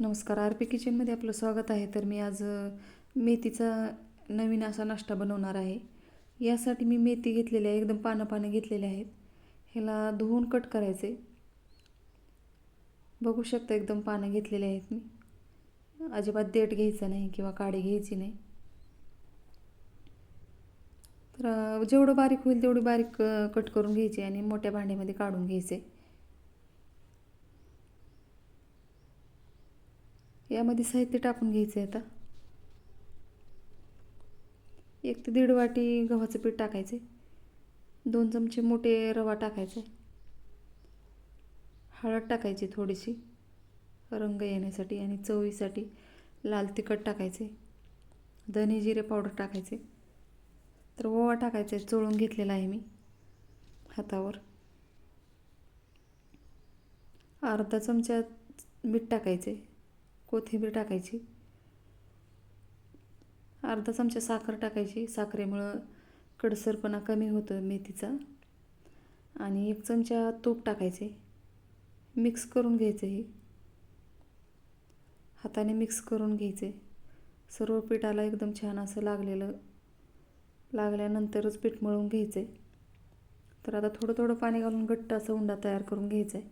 नमस्कार R P किचनमध्ये आपलं स्वागत आहे. तर मी आज मेथीचा नवीन असा नाश्ता बनवणार आहे. यासाठी मी मेथी घेतलेली आहे एकदम पानं पानं घेतलेले आहेत. ह्याला धुवून कट करायचे. बघू शकता एकदम पानं घेतलेले आहेत मी. अजिबात देठ घ्यायचं नाही किंवा काडी घ्यायची नाही. तर जेवढं बारीक होईल तेवढी बारीक कट करून घ्यायची आणि मोठ्या भांड्यामध्ये काढून घ्यायचे. यामध्ये साहित्य टाकून घ्यायचं आहे आता. एक ते दीड वाटी गव्हाचं पीठ टाकायचे दोन चमचे मोठे रवा टाकायचे हळद टाकायची थोडीशी रंग येण्यासाठी आणि चवीसाठी लाल तिखट टाकायचे धने जिरे पावडर टाकायचे तर ओवा टाकायचा आहे चोळून घेतलेला आहे मी हातावर. अर्धा चमचा मीठ टाकायचे कोथिंबीर टाकायची. अर्धा चमचा साखर टाकायची. साखरेमुळं कडसरपणा कमी होतं मेथीचा. आणि एक चमचा तूप टाकायचे. मिक्स करून घ्यायचं हे. हाताने मिक्स करून घ्यायचे. सर्व पिठाला एकदम छान असं लागलेलं. लागल्यानंतरच पीठ मळून घ्यायचे तर आता थोडं थोडं पाणी घालून घट्ट असं उंडा तयार करून घ्यायचा आहे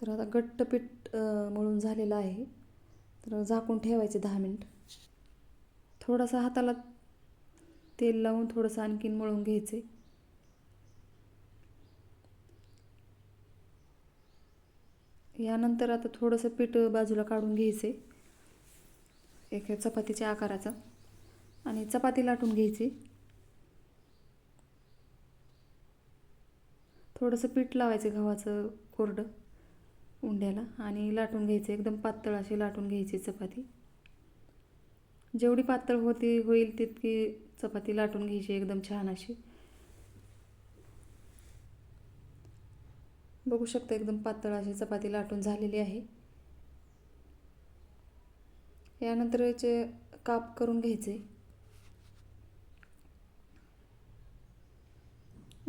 तर आता घट्ट पीठ मळून झालेलं आहे. तर झाकून ठेवायचे दहा मिनिट. थोडासा हाताला तेल लावून थोडंसं आणखीन मळून घ्यायचे. यानंतर आता थोडंसं पीठ बाजूला काढून घ्यायचे. एका चपातीच्या आकाराचा. आणि चपाती लाटून घ्यायची. थोडंसं पीठ लावायचं गव्हाचं कोरडं. उंड्याला आणि लाटून घ्यायचे एकदम पातळ अशी लाटून घ्यायची चपाती. जेवढी पातळ होती होईल तितकी चपाती लाटून घ्यायची एकदम छान अशी. बघू शकता एकदम पातळ अशी चपाती लाटून झालेली आहे. यानंतर याचे काप करून घ्यायचे.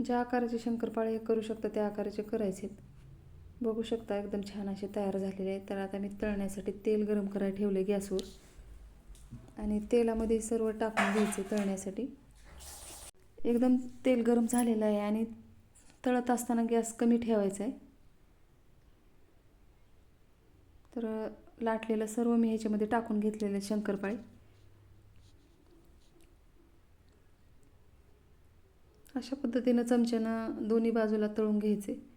ज्या आकाराचे शंकरपाळे करू शकता त्या आकाराचे करायचे बघू शकता एकदम छान असे तयार झालेले आहेत. तर आता मी तळण्यासाठी तेल गरम करायला ठेवले गॅसवर. आणि तेलामध्ये सर्व टाकून घ्यायचे तळण्यासाठी. एकदम तेल गरम झालेलं आहे आणि तळत असताना गॅस कमी ठेवायचा आहे. तर लाटलेलं सर्व मी ह्याच्यामध्ये टाकून घेतलेले शंकरपाळे. अशा पद्धतीनं चमच्यानं दोन्ही बाजूला तळून घ्यायचे.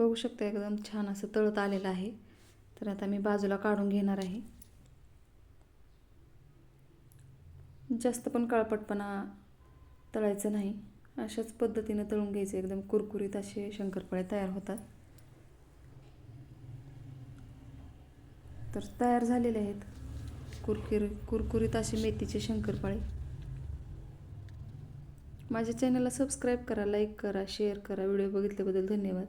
बघू शकता एकदम छान असं तळत आलेलं आहे. तर आता मी बाजूला काढून घेणार आहे. जास्त पण काळपटपणा तळायचं नाही. अशाच पद्धतीनं तळून घ्यायचे. एकदम कुरकुरीत असे शंकरपाळे तयार होतात. तर तयार झालेले आहेत. कुरकुरी कुरकुरीत असे मेथीचे शंकरपाळे. माझ्या चॅनलला सबस्क्राईब करा लाईक करा शेअर करा. व्हिडिओ बघितल्याबद्दल धन्यवाद.